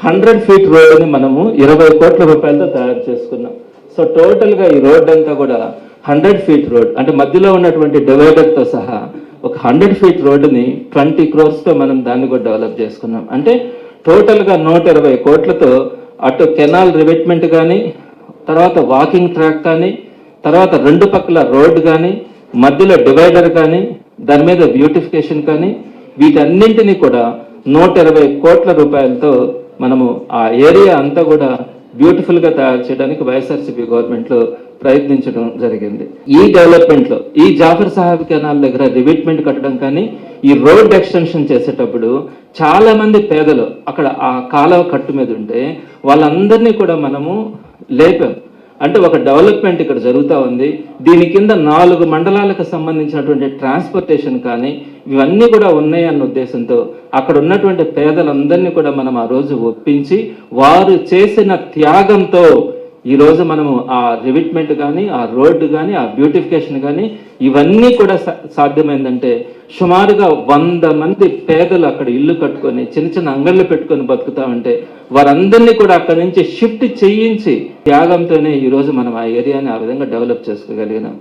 Hundred feet రోడ్డుని మనము ఇరవై కోట్ల రూపాయలతో తయారు చేసుకున్నాం. సో టోటల్గా ఈ రోడ్ అంతా కూడా హండ్రెడ్ ఫీట్ రోడ్ అంటే మధ్యలో ఉన్నటువంటి డివైడర్తో సహా ఒక హండ్రెడ్ ఫీట్ రోడ్డుని ట్వంటీ క్రోర్స్తో మనం దాన్ని కూడా డెవలప్ చేసుకున్నాం. అంటే టోటల్గా నూట ఇరవై కోట్లతో అటు కెనాల్ రివెట్మెంట్ కానీ తర్వాత వాకింగ్ ట్రాక్ కానీ తర్వాత రెండు పక్కల రోడ్ కానీ మధ్యలో డివైడర్ కానీ దాని మీద బ్యూటిఫికేషన్ కానీ వీటన్నింటినీ కూడా నూట ఇరవై కోట్ల రూపాయలతో మనము ఆ ఏరియా అంతా కూడా బ్యూటిఫుల్గా తయారు చేయడానికి వైఎస్ఆర్సీపీ గవర్నమెంట్లో ప్రయత్నించడం జరిగింది. ఈ డెవలప్మెంట్లో ఈ జాఫర్ సాహెబ్ కెనాల్ దగ్గర రివిట్మెంట్ కట్టడం కానీ ఈ రోడ్ ఎక్స్టెన్షన్ చేసేటప్పుడు చాలా మంది పేదలు అక్కడ ఆ కాలువ కట్టు మీద ఉంటే వాళ్ళందరినీ కూడా మనము లేపాం. అంటే ఒక డెవలప్మెంట్ ఇక్కడ జరుగుతూ ఉంది. దీని కింద నాలుగు మండలాలకు సంబంధించినటువంటి ట్రాన్స్పోర్టేషన్ కానీ ఇవన్నీ కూడా ఉన్నాయన్న ఉద్దేశంతో అక్కడ ఉన్నటువంటి పేదలందరినీ కూడా మనం ఆ రోజు ఒప్పించి వారు చేసిన త్యాగంతో ఈరోజు మనము ఆ రివిట్మెంట్ కానీ ఆ రోడ్డు కానీ ఆ బ్యూటిఫికేషన్ కానీ ఇవన్నీ కూడా సా- సాధ్యమైందంటే సుమారుగా వంద మంది పేదలు అక్కడ ఇల్లు కట్టుకొని చిన్న చిన్న అంగళ్ళు పెట్టుకొని బతుకుతా ఉంటే వారందరినీ కూడా అక్కడ నుంచి షిఫ్ట్ చేయించి త్యాగంతోనే ఈరోజు మనం ఆ ఏరియాని ఆ విధంగా డెవలప్ చేసుకోగలిగినాం.